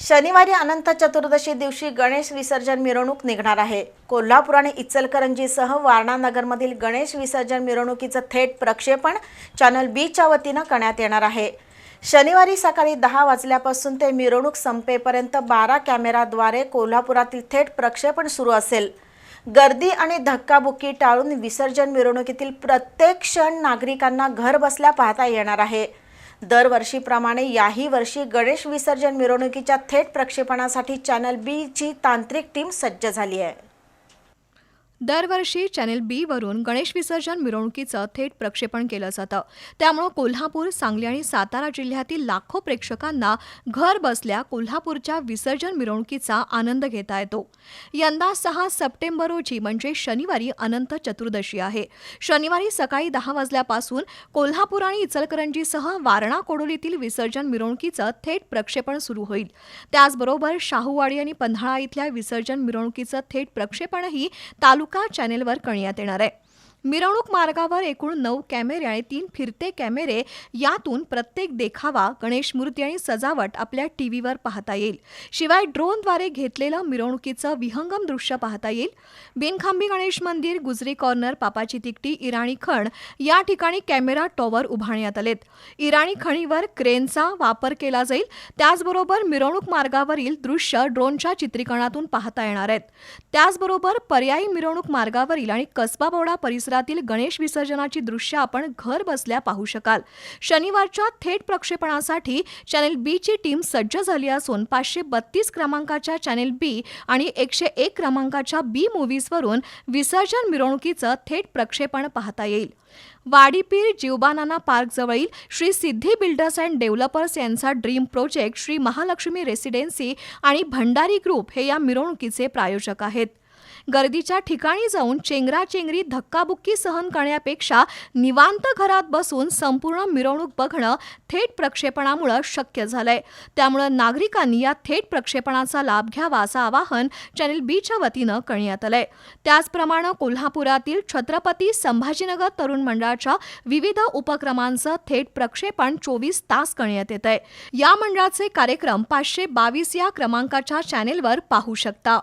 शनिवारी अनंत चतुर्दशी दिवशी गणेश विसर्जन मिरवणूक निघणार आहे. कोल्हापूर आणि इचलकरंजीसह वारणानगरमधील गणेश विसर्जन मिरवणुकीचं थेट प्रक्षेपण चॅनल बीच्या वतीनं करण्यात येणार आहे. शनिवारी सकाळी दहा वाजल्यापासून ते मिरवणूक संपेपर्यंत बारा कॅमेराद्वारे कोल्हापुरातील थेट प्रक्षेपण सुरू असेल. गर्दी आणि धक्काबुक्की टाळून विसर्जन मिरवणुकीतील प्रत्येक क्षण नागरिकांना घर बसल्या पाहता येणार आहे. दरवर्षीप्रमाणे याही वर्षी गणेश विसर्जन मिरवणुकीच्या थेट प्रक्षेपणासाठी चॅनल बीची तांत्रिक टीम सज्ज झाली आहे. दरवर्षी चॅनेल बी वरून गणेश विसर्जन मिरवणुकीचं थेट प्रक्षेपण केलं जातं. त्यामुळं कोल्हापूर सांगली आणि सातारा जिल्ह्यातील लाखो प्रेक्षकांना घर बसल्या कोल्हापूरच्या विसर्जन मिरवणुकीचा आनंद घेता येतो. यंदा सहा सप्टेंबर रोजी म्हणजे शनिवारी अनंत चतुर्दशी आहे. शनिवारी सकाळी दहा वाजल्यापासून कोल्हापूर आणि इचलकरंजीसह वारणा कोडोलीतील विसर्जन मिरवणुकीचं थेट प्रक्षेपण सुरू होईल. त्याचबरोबर शाहूवाडी आणि पन्हाळा इथल्या विसर्जन मिरवणुकीचं थेट प्रक्षेपणही तालुका चॅनेलवर करण्यात येणार आहे? मिरवणूक मार्गावर एकूण नऊ कॅमेरे आणि तीन फिरते कॅमेरे यातून प्रत्येक देखावा गणेश मूर्ती आणि सजावट आपल्या टीव्हीवर पाहता येईल. शिवाय ड्रोनद्वारे घेतलेलं मिरवणुकीचं विहंगम दृश्य पाहता येईल. बिनखांबी गणेश मंदिर गुजरी कॉर्नर पापाची तिकटी इराणी खण या ठिकाणी कॅमेरा टॉवर उभारण्यात आलेत. इराणी खणीवर क्रेनचा वापर केला जाईल. त्याचबरोबर मिरवणूक मार्गावरील दृश्य ड्रोनच्या चित्रीकरणातून पाहता येणार आहेत. त्याचबरोबर पर्यायी मिरवणूक मार्गावरील आणि कसबा बोडा परिसरातील गणेश विसर्जनाची दृश्य आपण घर बसल्या पाहू शकाल. शनिवारच्या थेट प्रक्षेपणासाठी चॅनेल बी ची टीम सज्ज झाली असून पाचशे बत्तीस क्रमांकाच्या चॅनेल बी आणि एकशे एक क्रमांकाच्या बी मूव्हीजवरून विसर्जन मिरवणुकीचं थेट प्रक्षेपण पाहता येईल. वाडीपीर जीवबानाना पार्क जवळील Shri Siddhi builders and developers यांचा dream project Shri Mahalakshmi residency आणि भंडारी ग्रुप हे या मिरवणुकीचे प्रायोजक आहेत. गर्दीच्या ठिकाणी जाऊन चेंगराचेंगरी धक्काबुक्की सहन करण्यापेक्षा निवांत घरात बसून संपूर्ण मिरवणूक बघणं थेट प्रक्षेपणामुळं शक्य झालंय. त्यामुळं नागरिकांनी या थेट प्रक्षेपणाचा लाभ घ्यावा असं आवाहन चॅनेल बीच्या वतीनं करण्यात आलंय. त्याचप्रमाणे कोल्हापुरातील छत्रपती संभाजीनगर तरुण मंडळाच्या विविध उपक्रमांचं थेट प्रक्षेपण चोवीस तास करण्यात येत आहे या मंडळाचे कार्यक्रम पाचशे बावीस या क्रमांकाच्या चॅनेलवर पाहू शकता.